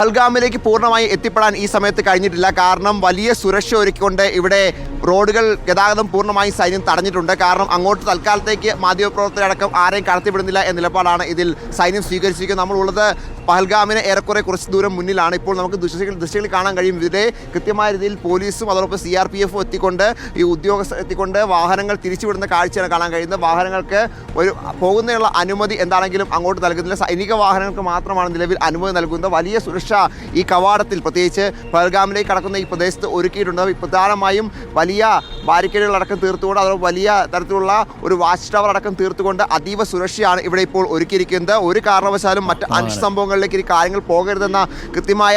പൽഗാമിലേക്ക് പൂർണമായി എത്തിപ്പെടാൻ ഈ സമയത്ത് കഴിഞ്ഞിട്ടില്ല. കാരണം വലിയ സുരക്ഷ ഒരുക്കിക്കൊണ്ട് ഇവിടെ റോഡുകൾ ഗതാഗതം പൂർണമായും സൈന്യം തടഞ്ഞിട്ടുണ്ട്. കാരണം അങ്ങോട്ട് തൽക്കാലത്തേക്ക് മാധ്യമപ്രവർത്തകരടക്കം ആരെയും കടത്തിവിടുന്നില്ല എന്ന നിലപാടാണ് ഇതിൽ സൈന്യം സ്വീകരിച്ചിരിക്കുന്നത്. നമ്മളുള്ളത് പഹൽഗാമിന് ഏറെക്കുറെ കുറച്ച് ദൂരം മുന്നിലാണ്. ഇപ്പോൾ നമുക്ക് ദൃശ്യങ്ങൾ ദൃശ്യങ്ങൾ കാണാൻ കഴിയും. ഇവരെ കൃത്യമായ രീതിയിൽ പോലീസും അതോടൊപ്പം സി ആർ പി എഫും എത്തിക്കൊണ്ട് ഈ ഉദ്യോഗസ്ഥർ എത്തിക്കൊണ്ട് വാഹനങ്ങൾ തിരിച്ചുവിടുന്ന കാഴ്ചയാണ് കാണാൻ കഴിയുന്നത്. വാഹനങ്ങൾക്ക് ഒരു പോകുന്നതിനുള്ള അനുമതി എന്താണെങ്കിലും അങ്ങോട്ട് നൽകുന്നില്ല. സൈനിക വാഹനങ്ങൾക്ക് മാത്രമാണ് നിലവിൽ അനുമതി നൽകുന്നത്. വലിയ സുരക്ഷ ഈ കവാടത്തിൽ പ്രത്യേകിച്ച് പഹൽഗാമിലേക്ക് കടക്കുന്ന ഈ പ്രദേശത്ത് ഒരുക്കിയിട്ടുണ്ട്. പ്രധാനമായും വലിയ ബാരിക്കേഡുകൾ അടക്കം തീർത്തുകൊണ്ട് അതോ വലിയ തരത്തിലുള്ള ഒരു വാച്ച് ടവർ അടക്കം തീർത്തുകൊണ്ട് അതീവ സുരക്ഷയാണ് ഇവിടെ ഇപ്പോൾ ഒരുക്കിയിരിക്കുന്നത്. ഒരു കാരണവശാലും മറ്റ് അഞ്ച് സംഭവങ്ങളിലേക്ക് ഈ കാര്യങ്ങൾ പോകരുതെന്ന കൃത്യമായ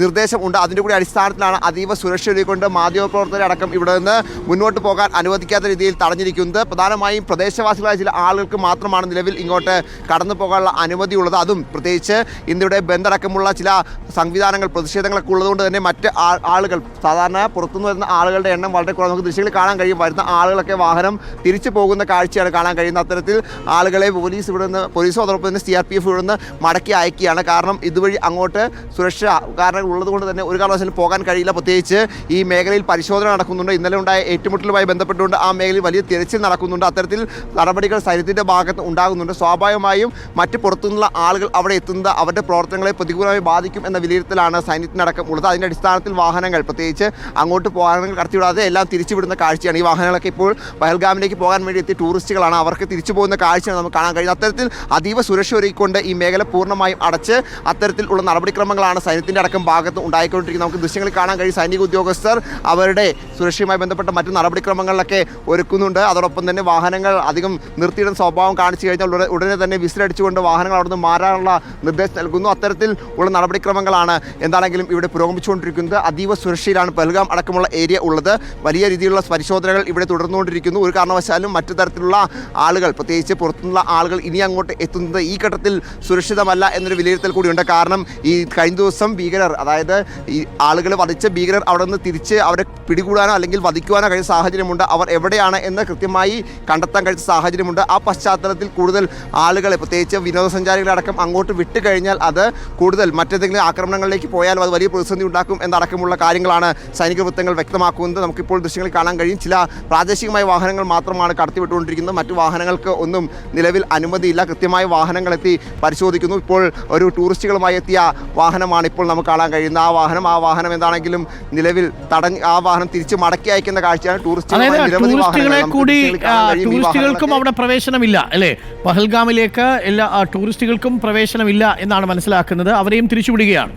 നിർദ്ദേശം ഉണ്ട്. അതിന്റെ കൂടി അടിസ്ഥാനത്തിലാണ് അതീവ സുരക്ഷ ഒരുക്കൊണ്ട് മാധ്യമപ്രവർത്തകരെ അടക്കം ഇവിടെ നിന്ന് മുന്നോട്ട് പോകാൻ അനുവദിക്കാത്ത രീതിയിൽ തടഞ്ഞിരിക്കുന്നത്. പ്രധാനമായും പ്രദേശവാസികളായ ചില ആളുകൾക്ക് മാത്രമാണ് നിലവിൽ ഇങ്ങോട്ട് കടന്നു പോകാനുള്ള അനുമതി ഉള്ളത് അതും പ്രത്യേകിച്ച് ഇന്ത്യയുടെ ബന്ധടക്കമുള്ള ചില സംവിധാനങ്ങൾ പ്രതിഷേധങ്ങളൊക്കെ ഉള്ളതുകൊണ്ട് തന്നെ മറ്റ് ആളുകൾ സാധാരണ പുറത്തുനിന്ന് വരുന്ന ആളുകളുടെ എണ്ണം വളരെ കുറവ്. നമുക്ക് ദൃശ്യങ്ങളിൽ കാണാൻ കഴിയും. വരുന്ന ആളുകളൊക്കെ വാഹനം തിരിച്ചു പോകുന്ന കാഴ്ചയാണ് കാണാൻ കഴിയുന്നത്. അത്തരത്തിൽ ആളുകളെ പോലീസ് ഇവിടെ നിന്ന് പോലീസും അതോടൊപ്പം തന്നെ സി ആർ പി എഫ് ഇവിടെ നിന്ന് മടക്കി അയക്കുകയാണ്. കാരണം ഇതുവഴി അങ്ങോട്ട് സുരക്ഷ കാരണം ഉള്ളതുകൊണ്ട് തന്നെ ഒരു കാരണവശാലും പോകാൻ കഴിയില്ല. പ്രത്യേകിച്ച് ഈ മേഖലയിൽ പരിശോധന നടക്കുന്നുണ്ട്. ഇന്നലെ ഉണ്ടായ ഏറ്റുമുട്ടലുമായി ബന്ധപ്പെട്ടുകൊണ്ട് ആ മേഖലയിൽ വലിയ തിരച്ചിൽ നടക്കുന്നുണ്ട്. അത്തരത്തിൽ നടപടികൾ സൈന്യത്തിന്റെ ഭാഗത്ത് ഉണ്ടാകുന്നുണ്ട്. സ്വാഭാവികമായും മറ്റ് പുറത്തുനിന്നുള്ള ആളുകൾ അവിടെ എത്തുന്നത് അവരുടെ പ്രവർത്തനങ്ങളെ പ്രതികൂലമായി ബാധിക്കും എന്ന വിലയിരുത്തലാണ് സൈന്യത്തിനടക്കം ഉള്ളത്. അതിന്റെ അടിസ്ഥാനത്തിൽ വാഹനങ്ങൾ പ്രത്യേകിച്ച് അങ്ങോട്ട് വാഹനങ്ങൾ കടത്തിവിടാതെ എല്ലാം തിരിച്ചുവിടുന്ന കാഴ്ചയാണ്. ഈ വാഹനങ്ങളൊക്കെ ഇപ്പോൾ പഹൽഗാമിലേക്ക് പോകാൻ വേണ്ടി എത്തിയ ടൂറിസ്റ്റുകളാണ്. അവർക്ക് തിരിച്ചു പോകുന്ന കാഴ്ചയാണ് നമുക്ക് കാണാൻ കഴിയുന്നത്. അത്തരത്തിൽ അതീവ സുരക്ഷ ഒരുക്കിക്കൊണ്ട് ഈ മേഖല പൂർണമായും അടച്ച് അത്തരത്തിലുള്ള നടപടിക്രമങ്ങളാണ് സൈന്യത്തിന്റെ അടക്കം ഭാഗത്ത് ഉണ്ടായിക്കൊണ്ടിരിക്കുന്നത്. നമുക്ക് ദൃശ്യങ്ങളിൽ കാണാൻ കഴിയും. സൈനിക ഉദ്യോഗസ്ഥർ അവരുടെ സുരക്ഷയുമായി ബന്ധപ്പെട്ട മറ്റ് നടപടിക്രമങ്ങളിലൊക്കെ ഒരുക്കുന്നുണ്ട്. അതോടൊപ്പം തന്നെ വാഹനങ്ങൾ അധികം നിർത്തിയിടുന്ന സ്വഭാവം കാണിച്ചു കഴിഞ്ഞാൽ ഉടനെ തന്നെ വിസിലടിച്ചുകൊണ്ട് വാഹനങ്ങൾ അവിടുന്ന് മാറാനുള്ള നിർദ്ദേശം നൽകുന്നു. അത്തരത്തിൽ ഉള്ള നടപടിക്രമങ്ങളാണ് എന്താണെങ്കിലും ഇവിടെ പുരോഗമിച്ചുകൊണ്ടിരിക്കുന്നത്. അതീവ സുരക്ഷയിലാണ് പെൽഗാം അടക്കമുള്ള ഏരിയ ഉള്ളത്. വലിയ രീതിയിലുള്ള പരിശോധനകൾ ഇവിടെ തുടർന്നുകൊണ്ടിരിക്കുന്നു. ഒരു കാരണവശാലും മറ്റു തരത്തിലുള്ള ആളുകൾ പ്രത്യേകിച്ച് പുറത്തുനിന്നുള്ള ആളുകൾ ഇനി അങ്ങോട്ട് എത്തുന്നത് ഈ ഘട്ടത്തിൽ സുരക്ഷിതമല്ല എന്നൊരു വിലയിരുത്തൽ കൂടിയുണ്ട്. കാരണം ഈ കഴിഞ്ഞ ദിവസം ഭീകരർ അതായത് ഈ ആളുകൾ വധിച്ച ഭീകരർ അവിടെ നിന്ന് തിരിച്ച് അവരെ പിടികൂടാനോ അല്ലെങ്കിൽ വധിക്കുവാനോ കഴിയുന്ന സാഹചര്യമുണ്ട്. അവർ എവിടെയാണ് എന്ന് കൃത്യമായി കണ്ടെത്താൻ കഴിച്ച സാഹചര്യമുണ്ട്. ആ പശ്ചാത്തലത്തിൽ കൂടുതൽ ആളുകളെ പ്രത്യേകിച്ച് വിനോദസഞ്ചാരികളടക്കം അങ്ങോട്ട് വിട്ട് കഴിഞ്ഞാൽ അത് കൂടുതൽ മറ്റേതെങ്കിലും ആക്രമണങ്ങളിലേക്ക് പോയാൽ അത് വലിയ പ്രതിസന്ധി ഉണ്ടാക്കും എന്നടക്കമുള്ള കാര്യങ്ങളാണ് സൈനിക വൃത്തങ്ങൾ വ്യക്തമാക്കുന്നത്. നമുക്കിപ്പോൾ ദൃശ്യങ്ങളിൽ കാണാൻ കഴിയും. ചില പ്രാദേശികമായ വാഹനങ്ങൾ മാത്രമാണ് കടത്തിവിട്ടുകൊണ്ടിരിക്കുന്നത്. മറ്റു വാഹനങ്ങൾക്ക് ഒന്നും നിലവിൽ അനുമതിയില്ല. കൃത്യമായ വാഹനങ്ങളെത്തി പരിശോധിക്കുന്നു. ഇപ്പോൾ ഒരു ടൂറിസ്റ്റുകളുമായി എത്തിയ വാഹനമാണ് ഇപ്പോൾ നമുക്ക് കാണാൻ കഴിയുന്നത്. ആ വാഹനം ആ വാഹനം എന്താണെങ്കിലും നിലവിൽ തടഞ്ഞ് ആ വാഹനം തിരിച്ച് മടക്കി അയക്കുന്ന കാഴ്ചയാണ് ടൂറിസ്റ്റുകളെ കൂടി കാണാൻ ടൂറിസ്റ്റുകൾക്കും അവിടെ പ്രവേശനമില്ല അല്ലേ? പഹൽഗാമിലേക്ക് എല്ലാ ടൂറിസ്റ്റുകൾക്കും പ്രവേശനമില്ല എന്നാണ് മനസ്സിലാക്കുന്നത്. അവരെയും തിരിച്ചുവിടുകയാണ്.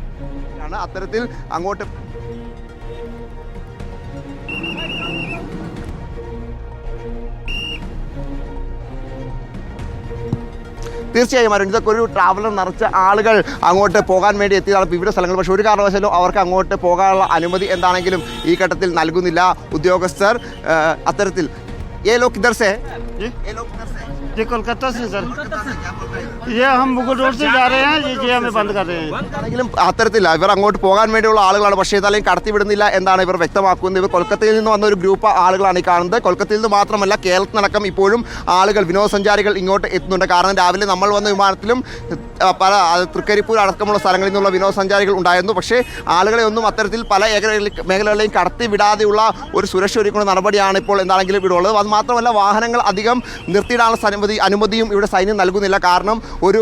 അത്തരത്തിൽ അങ്ങോട്ട് തീർച്ചയായും അരുൺ ഇതൊക്കെ ഒരു ട്രാവലർ നിറച്ച ആളുകൾ അങ്ങോട്ട് പോകാൻ വേണ്ടി എത്തിയതാണ് വിവിധ സ്ഥലങ്ങൾ. പക്ഷേ ഒരു കാരണവശാലും അവർക്ക് അങ്ങോട്ട് പോകാനുള്ള അനുമതി എന്താണെങ്കിലും ഈ ഘട്ടത്തിൽ നൽകുന്നില്ല ഉദ്യോഗസ്ഥർ. അത്തരത്തിൽ. ഏ ലോക്ക് ദർശേ സേ ഏ ലോക്ക് ദർശേ ये कोलकाता से सर ये हम मुगल रोड से जा रहे हैं ये ये हमें बंद कर रहे हैं ആണെങ്കിലും അത്തരത്തില്ല ഇവർ അങ്ങോട്ട് പോകാൻ വേണ്ടിയുള്ള ആളുകളാണ് പക്ഷേ ഇതായാലും കടത്തിവിടുന്നില്ല എന്നാണ് ഇവർ വ്യക്തമാക്കുന്നത് ഇവർ കൊൽക്കത്തയിൽ നിന്ന് വന്ന ഒരു ഗ്രൂപ്പ് ആളുകളാണ് ഈ കാണുന്നത് കൊൽക്കത്തയിൽ നിന്ന് മാത്രമല്ല കേരളത്തിനടക്കം ഇപ്പോഴും ആളുകൾ വിനോദസഞ്ചാരികൾ ഇങ്ങോട്ട് എത്തുന്നുണ്ട് കാരണം രാവിലെ നമ്മൾ വന്ന വിമാനത്തിലും ആ, പല തൃക്കരിപ്പൂർ അടക്കമുള്ള സ്ഥലങ്ങളിൽ നിന്നുള്ള വിനോദസഞ്ചാരികൾ ഉണ്ടായിരുന്നു. പക്ഷേ ആളുകളെ ഒന്നും അത്തരത്തിൽ പല മേഖലകളിലെയും കടത്തി വിടാതെയുള്ള ഒരു സുരക്ഷ ഒരുക്കുന്ന നടപടിയാണ് ഇപ്പോൾ എന്താണെങ്കിലും ഇവിടെ ഉള്ളത് അത് മാത്രമല്ല വാഹനങ്ങൾ അധികം നിർത്തിയിടാനുള്ള അനുമതി അനുമതിയും ഇവിടെ സൈന്യം നൽകുന്നില്ല. കാരണം ഒരു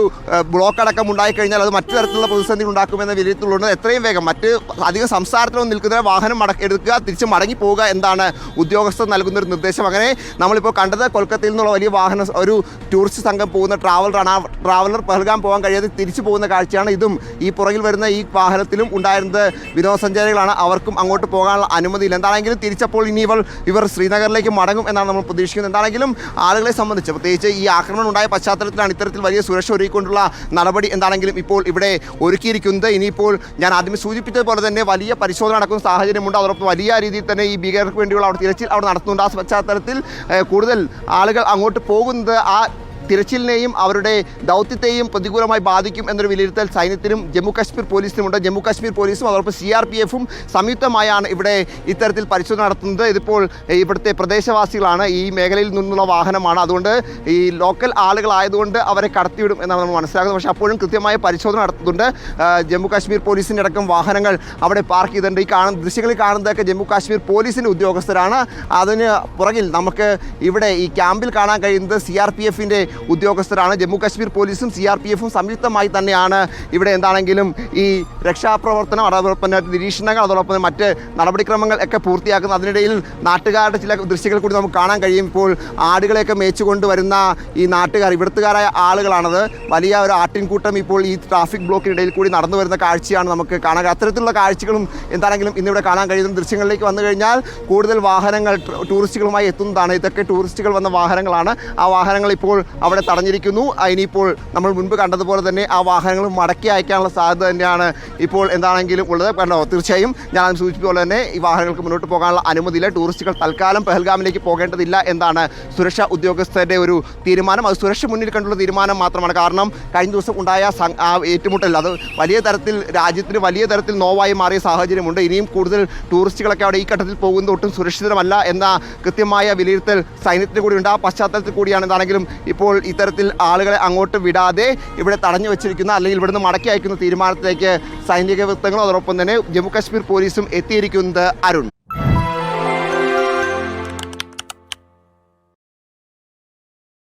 ബ്ലോക്ക് അടക്കം ഉണ്ടായിക്കഴിഞ്ഞാൽ അത് മറ്റു തരത്തിലുള്ള പ്രതിസന്ധി ഉണ്ടാക്കുമെന്ന വിലയിരുത്തലുണ്ട്. എത്രയും വേഗം മറ്റ് അധികം സംസ്ഥാനത്തിലൊന്നും നിൽക്കുന്ന വാഹനം മട എടുക്കുക തിരിച്ച് മടങ്ങി പോവുക എന്താണ് ഉദ്യോഗസ്ഥർ നൽകുന്ന ഒരു നിർദ്ദേശം. അങ്ങനെ നമ്മളിപ്പോൾ കണ്ടത് കൊൽക്കത്തയിൽ നിന്നുള്ള വലിയ വാഹനം ഒരു ടൂറിസ്റ്റ് സംഘം പോകുന്ന ട്രാവലറാണ് ആ ട്രാവലർ പഹൽഗാം പോകാൻ കഴിയാതെ തിരിച്ചു പോകുന്ന കാഴ്ചയാണ് ഇതും. ഈ പുറകിൽ വരുന്ന ഈ വാഹനത്തിലും ഉണ്ടായിരുന്നത് വിനോദസഞ്ചാരികളാണ്. അവർക്കും അങ്ങോട്ട് പോകാനുള്ള അനുമതിയില്ല. എന്താണെങ്കിലും തിരിച്ചപ്പോൾ ഇനി ഇവർ ഇവർ ശ്രീനഗറിലേക്ക് മടങ്ങും എന്നാണ് നമ്മൾ പ്രതീക്ഷിക്കുന്നത്. എന്താണെങ്കിലും ആളുകളെ സംബന്ധിച്ച് പ്രത്യേകിച്ച് ഈ ആക്രമണം ഉണ്ടായ പശ്ചാത്തലത്തിലാണ് ഇത്തരത്തിൽ വലിയ സുരക്ഷ ഒരുക്കിക്കൊണ്ടുള്ള നടപടി എന്താണെങ്കിലും ഇപ്പോൾ ഇവിടെ ഒരുക്കിയിരിക്കുന്നത്. ഇനിയിപ്പോൾ ഞാൻ ആദ്യം സൂചിപ്പിച്ചതുപോലെ തന്നെ വലിയ പരിശോധന നടക്കുന്ന സാഹചര്യമുണ്ട്. അതോടൊപ്പം വലിയ രീതിയിൽ തന്നെ ഈ ഭീകരർക്ക് വേണ്ടിയുള്ള അവിടെ തിരച്ചിൽ അവിടെ നടത്തുന്നുണ്ട്. ആ പശ്ചാത്തലത്തിൽ കൂടുതൽ ആളുകൾ അങ്ങോട്ട് പോകുന്നത് ആ തിരച്ചിലിനെയും അവരുടെ ദൗത്യത്തെയും പ്രതികൂലമായി ബാധിക്കും എന്നൊരു വിലയിരുത്തൽ സൈന്യത്തിനും ജമ്മു കാശ്മീർ പോലീസിനുമുണ്ട്. ജമ്മു കാശ്മീർ പോലീസും അതോടൊപ്പം സി ആർ പി എഫും സംയുക്തമായാണ് ഇവിടെ ഇത്തരത്തിൽ പരിശോധന നടത്തുന്നത്. ഇതിപ്പോൾ ഇവിടുത്തെ പ്രദേശവാസികളാണ് ഈ മേഖലയിൽ നിന്നുള്ള വാഹനമാണ്. അതുകൊണ്ട് ഈ ലോക്കൽ ആളുകളായതുകൊണ്ട് അവരെ കടത്തിവിടും എന്നാണ് നമ്മൾ മനസ്സിലാക്കുന്നത്. പക്ഷേ അപ്പോഴും കൃത്യമായ പരിശോധന നടത്തുന്നുണ്ട്. ആ, ജമ്മു കാശ്മീർ പോലീസിന്റെ അടക്കം വാഹനങ്ങൾ അവിടെ പാർക്ക് ചെയ്തിട്ടുണ്ട്. ഈ കാണുന്ന ദൃശ്യങ്ങളിൽ കാണുന്നതൊക്കെ ജമ്മു കാശ്മീർ പോലീസിന്റെ ഉദ്യോഗസ്ഥരാണ്. അതിന് പുറകിൽ നമുക്ക് ഇവിടെ ഈ ക്യാമ്പിൽ കാണാൻ കഴിയുന്നത് സി ആർ പി എഫിന്റെ ഉദ്യോഗസ്ഥരാണ്. ജമ്മു കാശ്മീർ പോലീസും സി ആർ പി എഫും സംയുക്തമായി തന്നെയാണ് ഇവിടെ എന്താണെങ്കിലും ഈ രക്ഷാപ്രവർത്തനം അതോടൊപ്പം നിരീക്ഷണങ്ങൾ അതോടൊപ്പം മറ്റ് നടപടിക്രമങ്ങൾ ഒക്കെ പൂർത്തിയാക്കുന്നത് അതിനിടയിൽ നാട്ടുകാരുടെ ചില ദൃശ്യങ്ങൾ കൂടി നമുക്ക് കാണാൻ കഴിയും. ഇപ്പോൾ ആടുകളെയൊക്കെ മേച്ചുകൊണ്ട് വരുന്ന ഈ നാട്ടുകാർ ഇവിടുത്തുകാരായ ആളുകളാണത്. വലിയ ഒരു ആട്ടിൻകൂട്ടം ഇപ്പോൾ ഈ ട്രാഫിക് ബ്ലോക്കിനിടയിൽ കൂടി നടന്നു വരുന്ന കാഴ്ചയാണ് നമുക്ക് കാണാൻ അത്തരത്തിലുള്ള കാഴ്ചകളും എന്താണെങ്കിലും ഇന്നിവിടെ കാണാൻ കഴിയുന്ന ദൃശ്യങ്ങളിലേക്ക് വന്നു കഴിഞ്ഞാൽ കൂടുതൽ വാഹനങ്ങൾ ടൂറിസ്റ്റുകളുമായി എത്തുന്നതാണ്. ഇതൊക്കെ ടൂറിസ്റ്റുകൾ വന്ന വാഹനങ്ങളാണ്. ആ വാഹനങ്ങൾ ഇപ്പോൾ അവിടെ തടഞ്ഞിരിക്കുന്നു. ഇനിയിപ്പോൾ നമ്മൾ മുൻപ് കണ്ടതുപോലെ തന്നെ ആ വാഹനങ്ങൾ മടക്കി അയക്കാനുള്ള സാധ്യത തന്നെയാണ് ഇപ്പോൾ എന്താണെങ്കിലും ഉള്ളത്. കണ്ടോ? തീർച്ചയായും ഞാൻ സൂചിപ്പിച്ച പോലെ തന്നെ ഈ വാഹനങ്ങൾക്ക് മുന്നോട്ട് പോകാനുള്ള അനുമതിയില്ല. ടൂറിസ്റ്റുകൾ തൽക്കാലം പെഹൽഗാമിലേക്ക് പോകേണ്ടതില്ല എന്നാണ് സുരക്ഷാ ഉദ്യോഗസ്ഥരുടെ ഒരു തീരുമാനം. അത് സുരക്ഷ മുന്നിൽ കണ്ടുള്ള തീരുമാനം മാത്രമാണ്. കാരണം കഴിഞ്ഞ ദിവസം ഉണ്ടായ ഏറ്റുമുട്ടൽ അത് വലിയ തരത്തിൽ രാജ്യത്തിന് വലിയ തരത്തിൽ നോവായി മാറിയ സാഹചര്യമുണ്ട്. ഇനിയും കൂടുതൽ ടൂറിസ്റ്റുകളൊക്കെ അവിടെ ഈ ഘട്ടത്തിൽ പോകുന്നത് ഒട്ടും സുരക്ഷിതമല്ല എന്ന കൃത്യമായ വിലയിരുത്തൽ സൈന്യത്തിന് കൂടി ഉണ്ട് ആ പശ്ചാത്തലത്തിൽ കൂടിയാണ് എന്താണെങ്കിലും ഇത്തരത്തിൽ ആളുകളെ അങ്ങോട്ട് വിടാതെ ഇവിടെ തടഞ്ഞു വെച്ചിരിക്കുന്ന അല്ലെങ്കിൽ ഇവിടുന്ന് മടക്കി അയക്കുന്ന തീരുമാനത്തിലേക്ക് സൈനിക വൃത്തങ്ങളും അതോടൊപ്പം തന്നെ ജമ്മു കാശ്മീർ പോലീസും എത്തിയിരിക്കുന്നത് അരുൺ.